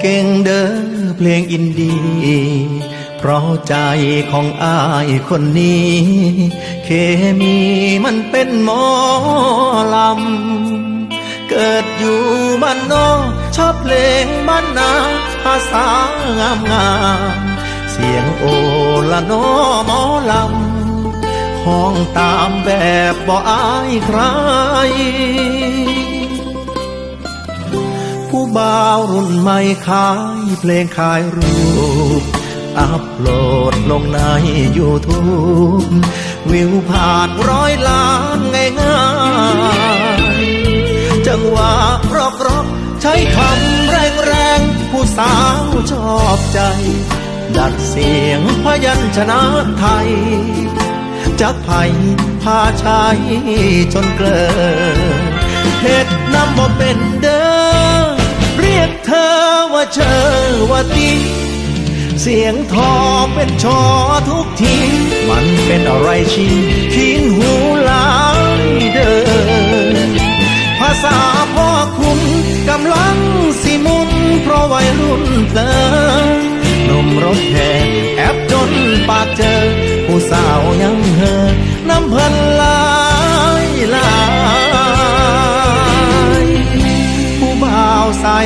กเก่งเด้อเพลงอินดี เพราะใจของอายคนนี้ เคมีมันเป็นหมอลำ เกิดอยู่บ้านนอกชอบเพลงบ้านนาภาษางามงามเสียงโอละนอหมอลำห้องตามแบบบ่อายใคร บ่าวรุ่นใหม่ขายเพลงขายรูป อัพโหลดลงใน YouTube วิวผ่านร้อยล้านง่ายๆจังหวะร็อกรอกใช้คำแรงแรงๆผู้สาวชอบใจ ดัดเสียงพยัญชนะไทยจักไผ่พาชายจนเกลอเห็ดน้ำบ่เป็นเด้ เชอวตีเสียงทอเป็นชอทุกที มันเป็นอะไรชินขินหูหลายเดิน ภาษาพ่อคุณกำลังสิมุนเพราะวัยรุ่นเกินนมรถแห่แอบจนปากเจอ ผู้สาวยัง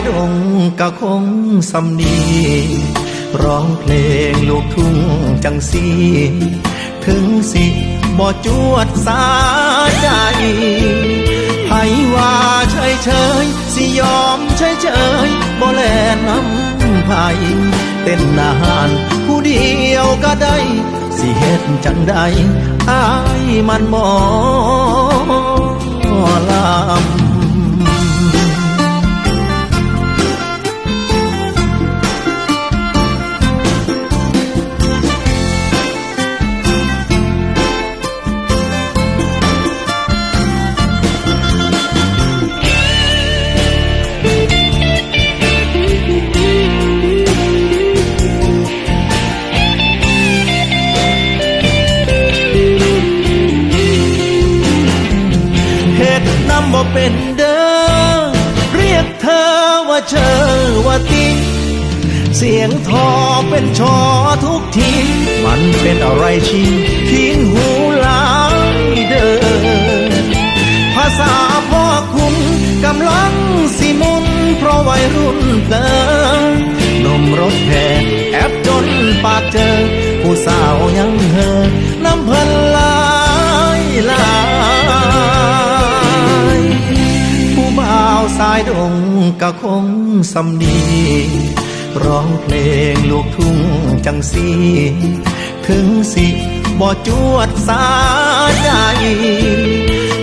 ดงก็คงสำนีร้องเพลงลูกทุ่งจังสีถึงสิบ่จวดสาใจไผว่าเฉยเฉยสิยอมเฉยเฉยบ่แลน้ำไผเต้นนานผู้เดียวก็ได้ สิเฮ็ดจังใดอายมันบ่ลำ เป็นเด้อเรียกเธอว่าเชอว่าติเสียงทอเป็นชอทุกที มันเป็นอะไรชินทิ้งหูหลายเดินภาษาพ่อคุณกำลังสิมุนเพราะวัยรุ่นเกินนมรถแห่แอบจนปากเจอ ผู้สาวยังเฮอน้ำเพลินายดงก็คงสำดีร้องเพลงลูกทุ่งจังสีถึงสิบ่จวดสาใจ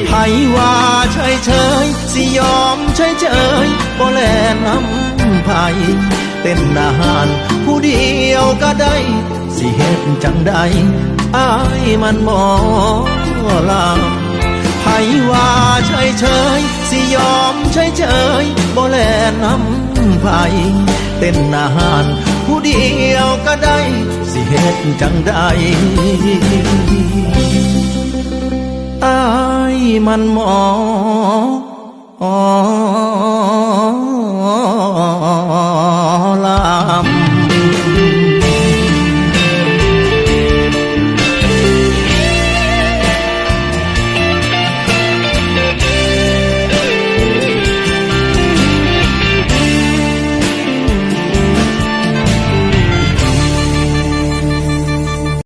ไผว่าเฉยเฉยสิยอมเฉยเฉยบ่แลน้ำไผเต้นนานผู้เดียวก็ได้ สิเฮ็ดจังใดอายมันบ่ลำ ไผว่าเฉยเฉยสิยอมเฉยเฉยบ่แลน้ำไผเต้นนานผู้เดียวก็ได้ สิเฮ็ดจังใดอายมันหมอ